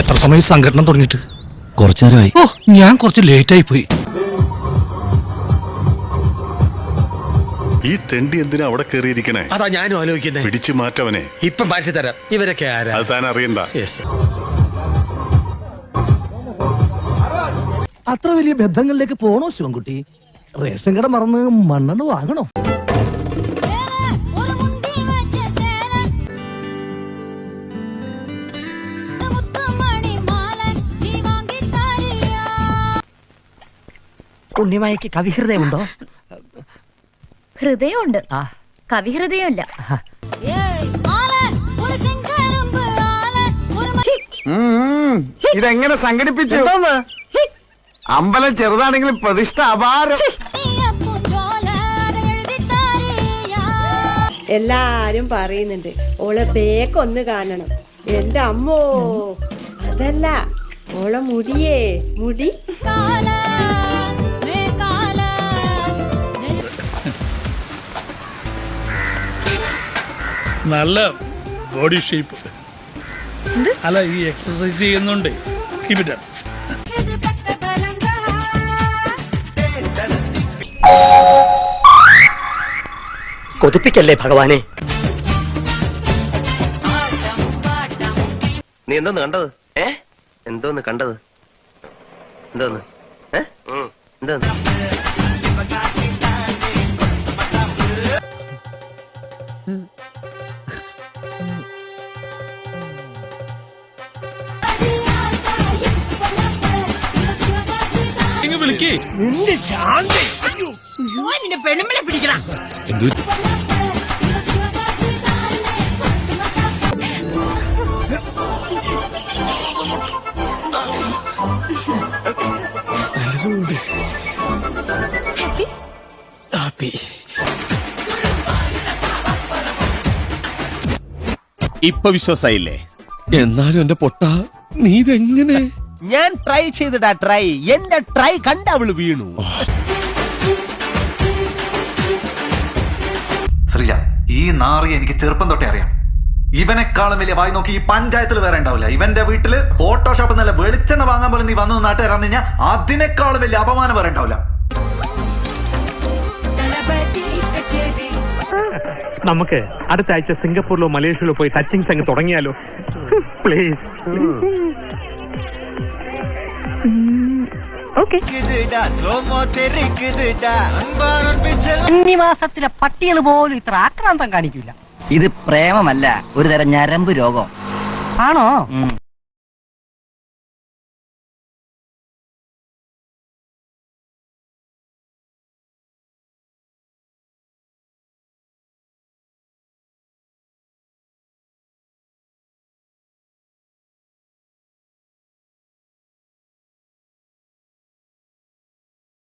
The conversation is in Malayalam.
എത്ര സമയം സംഘടന തുടങ്ങിയിട്ട്? കുറച്ചു നേരമായി ഓ ഞാൻ കുറച്ച് ലേറ്റ് ആയി പോയി. ഈ തെണ്ടി എന്തിനാ അവിടെ കയറിയിരിക്കണേ അതാ ഞാനും ആലോചിക്കുന്നത് പിടിച്ചു മാറ്റവനെ. ഇപ്പൊ മാറ്റി തരാം. ഇവരൊക്കെ ആരാ? അത് താൻ അറിയണ്ട. അത്ര വലിയ ബന്ധങ്ങളിലേക്ക് പോണോ ശിവൻകുട്ടി? റേഷൻ കട മറന്ന് മണ്ണെണ്ണ വാങ്ങണോ? ഒരു മുന്തി വെച്ച ചേല മുത്തുമണി മാല നീ വാങ്ങി തരിയാ ഉണ്ണിമായക്ക് കവിഹൃദയമുണ്ടോ ഹൃദയമുണ്ട് കവിഹൃദയമല്ല ഇതെങ്ങനെ സംഘടിപ്പിച്ചു? അമ്പലം ചെറുതാണെങ്കിലും പ്രതിഷ്ഠ അപാരം. എല്ലാരും പറയുന്നുണ്ട് ഓളെ ബേക്കൊന്ന് കാണണം. എന്റെ അമ്മോ അതല്ല ഓളെ മുടിയേ മുടി. കാല കാല നല്ല ബോഡി ഷേപ്പ് അല്ല ഈ എക്സസൈസ് ചെയ്യുന്നുണ്ട്. കീപ് ഇറ്റ് കൊതിപ്പിക്കല്ലേ ഭഗവാനെ? നീ എന്തോന്ന് കണ്ടത്? ഏ? എന്തോന്ന് കണ്ടത്? എന്തോന്ന്? ഏ? എന്തോന്ന്? വിളിക്കേ. ഇപ്പൊ വിശ്വാസായില്ലേ? എന്നാലും എന്റെ പൊട്ട നീ ഇതെങ്ങനെ? ഞാൻ ട്രൈ ചെയ്തിടാ ട്രൈ എന്റെ ട്രൈ കണ്ട അവൾ വീണു. ഈ നാറി എനിക്ക് ചെറുപ്പം തൊട്ടേ അറിയാം. ഇവനെക്കാളും വലിയ വായി നോക്കി ഈ പഞ്ചായത്തിൽ വേറെ ഉണ്ടാവില്ല. ഇവന്റെ വീട്ടിൽ ഫോട്ടോഷോപ്പ് നല്ല വെളിച്ചെണ്ണ വാങ്ങാൻ പോലും നീ വന്നു നാട്ടുകാരാന്ന് കഴിഞ്ഞാൽ അതിനേക്കാളും വലിയ അപമാനം വേറെ ഉണ്ടാവില്ല. നമുക്ക് അടുത്ത ആഴ്ച സിംഗപ്പൂരിലോ മലേഷ്യയിലോ പോയി ടച്ചിങ്സ് അങ്ങ് തുടങ്ങിയാലോ? Please okay. മാസത്തിലെ പട്ടികൾ പോലും ഇത്ര ആക്രാന്തം കാണിക്കില്ല ഇത് പ്രേമമല്ല ഒരു തരം ഞരമ്പ് രോഗം. ആണോ?